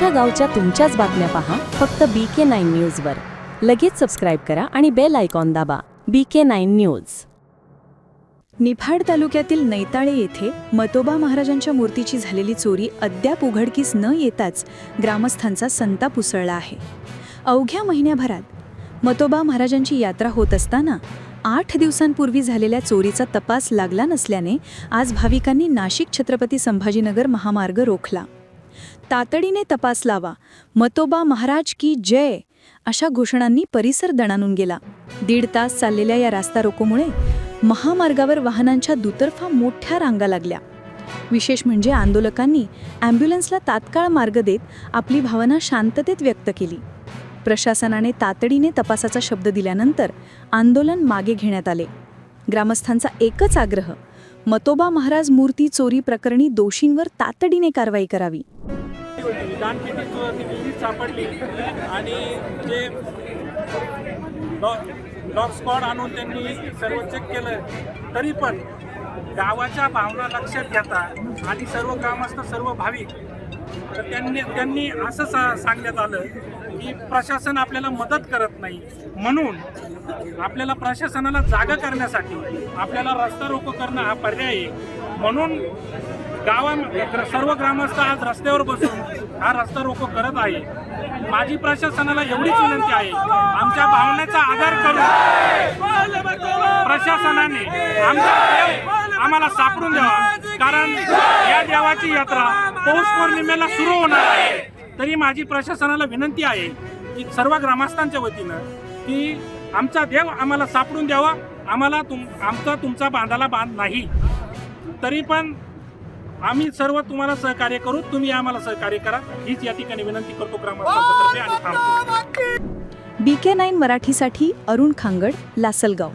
तुमच्या गावच्या तुमच्याच बातम्या पहा फक्त बी के नाईन न्यूजवर लगेच सबस्क्राईब करा आणि बेल आयकॉन दाबा. B K nine news Niphad तालुक्यातील नैताळे येथे मतोबा महाराजांच्या मूर्तीची झालेली चोरी अद्याप उघडकीस न येताच ग्रामस्थांचा संताप उसळला आहे. अवघ्या महिन्याभरात मतोबा महाराजांची यात्रा होत असताना आठ दिवसांपूर्वी झालेल्या चोरीचा तपास लागला नसल्याने आज भाविकांनी नाशिक छत्रपती संभाजीनगर महामार्ग रोखला. तातडीने तपास लावा. मतोबा महाराज की जय अशा घोषणांनी परिसर दणानून गेला. दीड तास चाललेल्या या रास्ता रोकोमुळे महामार्गावर वाहनांच्या दुतर्फा मोठ्या रांगा लागल्या. विशेष म्हणजे आंदोलकांनी ॲम्ब्युलन्सला तात्काळ मार्ग देत आपली भावना शांततेत व्यक्त केली. प्रशासनाने तातडीने तपासाचा शब्द दिल्यानंतर आंदोलन मागे घेण्यात आले. ग्रामस्थांचा एकच आग्रह मतोबा महाराज मूर्ती चोरी प्रकरणी दोषींवर तातडीने कारवाई करावी. सापडली? आणि जे डॉ- डॉग स्क्वॉड आणून त्यांनी सर्व चेक केलं तरी पण गावाच्या भावना लक्षात घेता आणि सर्व ग्रामस्थ सर्व भाविक तर त्यांनी त्यांनी असं सा सांगण्यात आलं की प्रशासन आपल्याला मदत करत नाही. म्हणून आपल्याला प्रशासनाला जागा करण्यासाठी आपल्याला रस्ता रोको करणं हा पर्याय आहे. म्हणून गावां सर्व ग्रामस्थ आज रस्त्यावर बसून हा रस्ता रोको करत आहे. माझी प्रशासनाला एवढीच विनंती आहे. आमच्या भावनेचा आधार करून प्रशासनाने आमचा देव आम्हाला सापडून द्यावा. कारण या देवाची यात्रा पौष पौर्णिमेला सुरू होणार आहे. तरी माझी प्रशासनाला विनंती आहे की सर्व ग्रामस्थांच्या वतीनं की आमचा देव आम्हाला सापडून द्यावा. आम्हाला तुम आमचा तुमचा बांधाला बांध नाही. तरी पण आम्ही सर्व तुम्हाला सहकार्य करू. तुम्ही आम्हाला सहकार्य करा. हीच या ठिकाणी विनंती करतो ग्रामस्थांतर्फे आणि थांबतो. बी के नाईन मराठीसाठी अरुण खांगड लासलगाव.